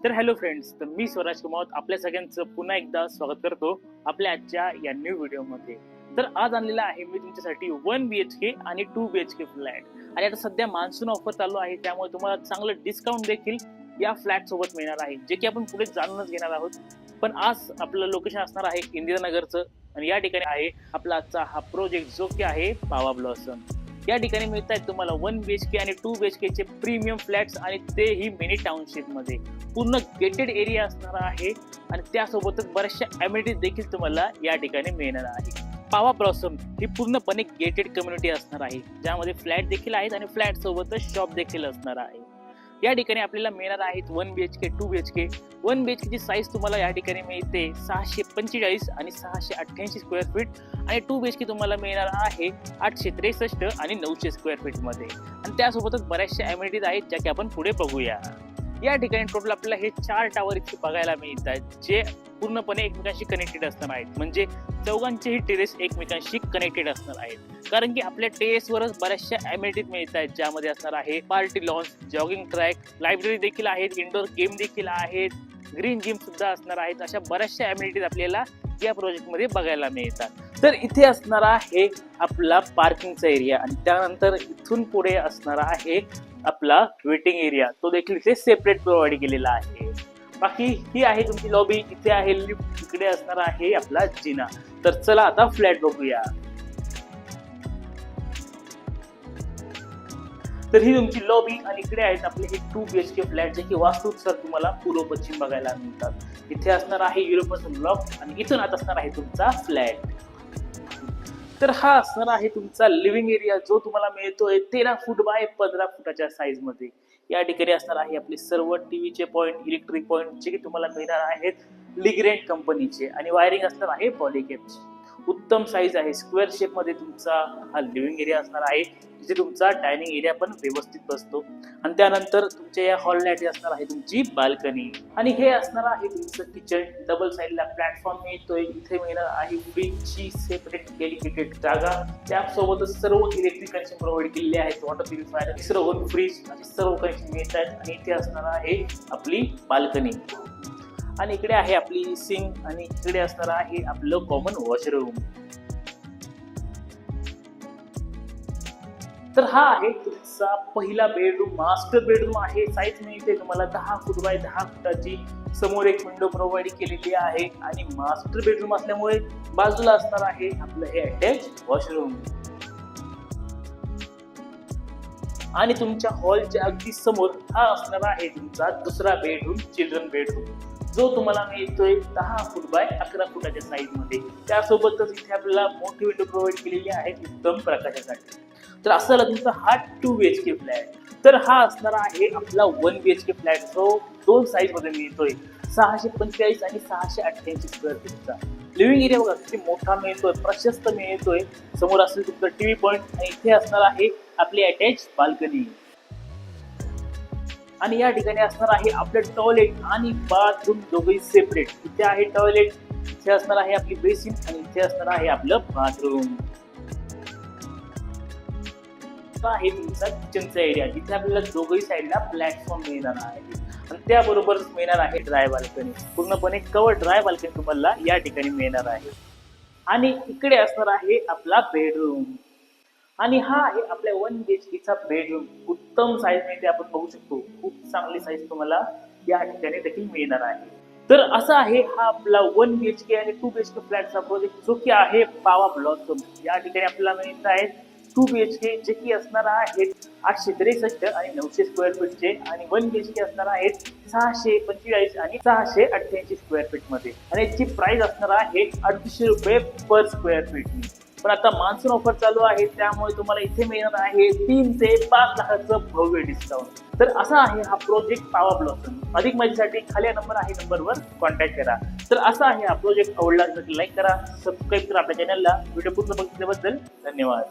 तर hello friends तर मी स्वराज कुमार आपल्या सगळ्यांचं पुन्हा एकदा स्वागत करतो आपल्या आजच्या या न्यू व्हिडिओमध्ये तर आज आणलेला आहे मी तुमच्यासाठी वन बी एच के आणि two B H K flat आणि आता सध्या मान्सून ऑफर चालू आहे त्यामुळे तुम्हाला चांगलं डिस्काउंट देखील या फ्लॅट सोबत मिळणार आहे जे की आपण पुढे जाणूनच घेणार आहोत. पण आज आपलं लोकेशन असणार आहे इंदिरानगरचं आणि या ठिकाणी आहे आपला आजचा हा प्रोजेक्ट जो की आहे पावा ब्लॉसम या ठिकाणी मिळत आहेत तुम्हाला वन बी एच के आणि टू बी एच के चे प्रीमियम फ्लॅट्स आणि तेही मिनी टाउनशिपमध्ये पूर्ण गेटेड एरिया असणार आहे आणि त्यासोबतच बऱ्याचशा ॲम्युनिटीज देखील तुम्हाला या ठिकाणी मिळणार आहे. पावा ब्लॉसम ही पूर्णपणे गेटेड कम्युनिटी असणार आहे. ज्यामध्ये फ्लॅट देखील आहेत आणि फ्लॅट सोबतच शॉप देखील असणार आहे. या ठिकाणी आपल्याला मिळणार आहेत one B H K two B H K one B H केची साईज तुम्हाला या ठिकाणी मिळते सहाशे पंचेचाळीस आणि सहाशे अठ्ठ्याऐंशी स्क्वेअर फीट आणि टू बी एच के तुम्हाला मिळणार आहे आठशे त्रेसष्ट आणि नऊशे स्क्वेअर फीटमध्ये आणि त्यासोबतच बऱ्याचशा ॲम्युनिटीज आहेत ज्या की आपण पुढे बघूया. या ठिकाणी टोटल आपल्याला हे चार टावर इथे बघायला मिळत आहेत जे पूर्णपणे एकमेकांशी कनेक्टेड असणार आहेत. म्हणजे चौघांचेही टेरेस एकमेकांशी कनेक्टेड असणार आहेत. कारण की आपल्या टेरेसवरच बऱ्याचशा अम्युनिटीज मिळत आहेत ज्यामध्ये असणार आहे party lawns jogging track library देखील आहेत इंडोर गेम देखील आहेत. ग्रीन जिम सुद्धा असणार आहेत अशा बऱ्याचशा अम्युनिटीज आपल्याला या प्रोजेक्टमध्ये बघायला मिळतात. तर इथे असणारा आहे आपला पार्किंगचा एरिया आणि त्यानंतर इथून पुढे असणारा आहे आपला वेटिंग एरिया तो देखील इथे सेपरेट प्रोव्हाइड केलेला आहे. बाकी ही आहे तुमची लॉबी इथे आहे लिफ्ट इकडे असणार आहे आपला जिना. तर चला आता फ्लॅट बघूया. तर ही तुमची लॉबी आणि इकडे आहेत आपले हे two B H K flat जे की वास्तुनुसार तुम्हाला पूर्व पश्चिम बघायला मिळतात. इथे असणार आहे युरोपासून ब्लॉक आणि इथून आता असणार आहे तुमचा फ्लॅट तर हा असणार आहे तुमचा लिव्हिंग एरिया जो तुम्हाला मिळतोय तेरा फूट बाय पंधरा फुटाच्या साईजमध्ये. या ठिकाणी असणार आहे आपले सर्व टीव्हीचे पॉईंट इलेक्ट्रिक पॉईंट जे की तुम्हाला मिळणार आहेत लिग्रेंट कंपनीचे आणि वायरिंग असणार आहे पॉलिकेपचे उत्तम साईज आहे. स्क्वेअर शेपमध्ये तुमचा हा लिव्हिंग एरिया असणार आहे. जिथे तुमचा डायनिंग एरिया पण व्यवस्थित बसतो. आणि त्यानंतर तुमच्या या हॉलला असणार आहे तुमची बाल्कनी आणि हे असणार आहे तुमचं किचन डबल साईडला प्लॅटफॉर्म मिळतोय. इथे मिळणार आहे फ्रीजची सेपरेट डेडिकेटेड जागा. त्यासोबतच सर्व इलेक्ट्रिक कनेक्शन प्रोव्हाइड केलेले आहेत. वॉटर प्युरिफायर सर्व फ्रीज असे सर्व कनेक्शन मिळत आहेत आणि इथे असणार आहे आपली बाल्कनी आणि इकडे आहे आपली सिंग आणि इकडे असणार आहे आपलं कॉमन वॉशरूम तर हा आहे तुमचा पहिला बेडरूम मास्टर बेडरूम आहे. साईज मिळते तुम्हाला दहा फूट बाय दहा फुटाची. समोर एक विंडो प्रोव्हाइड केलेली आहे. आणि मास्टर बेडरूम असल्यामुळे बाजूला असणार आहे आपलं हे अटॅच वॉशरूम आणि तुमच्या हॉलच्या अगदी समोर हा असणार आहे तुमचा दुसरा बेडरूम चिल्ड्रन बेडरूम जो तुम्हाला मिळतोय दहा फूट बाय अकरा फुटाच्या साईजमध्ये. त्यासोबतच इथे आपल्याला मोठी विंडो प्रोव्हाइड केलेली आहे उत्तम प्रकाशासाठी. तर असं झाला तुमचा हा two B H K flat तर हा असणार आहे आपला one B H K flat जो दोन साईजमध्ये मिळतोय. सहाशे पंचेचाळीस आणि सहाशे अठ्ठ्याऐंशी स्क्वेअर फीटचा लिव्हिंग एरिया बघा किती मोठा मिळतोय प्रशस्त मिळतोय. समोर असेल तुमचं टीव्ही पॉईंट आणि इथे असणार आहे आपली अटॅच बाल्कनी आणि या ठिकाणी असणार आहे आपलं टॉयलेट आणि बाथरूम दोघे सेपरेट इथे आहे टॉयलेट इथे असणार आहे आपली बेसिन आणि इथे असणार आहे आपलं बाथरूम आहे तुमचा किचनचा एरिया जिथे आपल्याला दोघही साईडला प्लॅटफॉर्म मिळणार आहे. आणि त्याबरोबरच मिळणार आहे ड्राय बाल्कनी पूर्णपणे कवर ड्राय बाल्कनी तुम्हाला या ठिकाणी मिळणार आहे. आणि इकडे असणार आहे आपला बेडरूम आणि हा आहे आपल्या वन बी एच केचा बेडरूम उत्तम साईजमध्ये आपण बघू शकतो. खूप चांगली साईज तुम्हाला या ठिकाणी देखील मिळणार आहे. तर असा आहे हा आपला वन बी एच के आणि टू बी एच के फ्लॅटचा प्रोजेक्ट जो की आहे पावा ब्लॉसम या ठिकाणी आपल्याला मिळत आहे टू बी एच के जे की असणार आहेत आठशे त्रेसष्ट आणि नऊशे स्क्वेअर फीटचे आणि वन बी एच के असणार आहेत सहाशे पंचेचाळीस आणि सहाशे अठ्ठ्याऐंशी स्क्वेअर फीटमध्ये. आणि याची प्राइस असणार आहे अडतीसशे रुपये पर स्क्वेअर फीटनी पण आता मान्सून ऑफर चालू आहे त्यामुळे तुम्हाला इथे मिळणार आहे तीन ते पाच लाखाचं भव्य डिस्काउंट तर असा आहे हा प्रोजेक्ट पावा ब्लॉसम अधिक माहितीसाठी खाली नंबर आहे नंबरवर कॉन्टॅक्ट करा. तर असा आहे हा प्रोजेक्ट आवडला तर लाईक करा सबस्क्राईब करा आपल्या चॅनलला व्हिडिओ पूर्ण बघितल्याबद्दल धन्यवाद.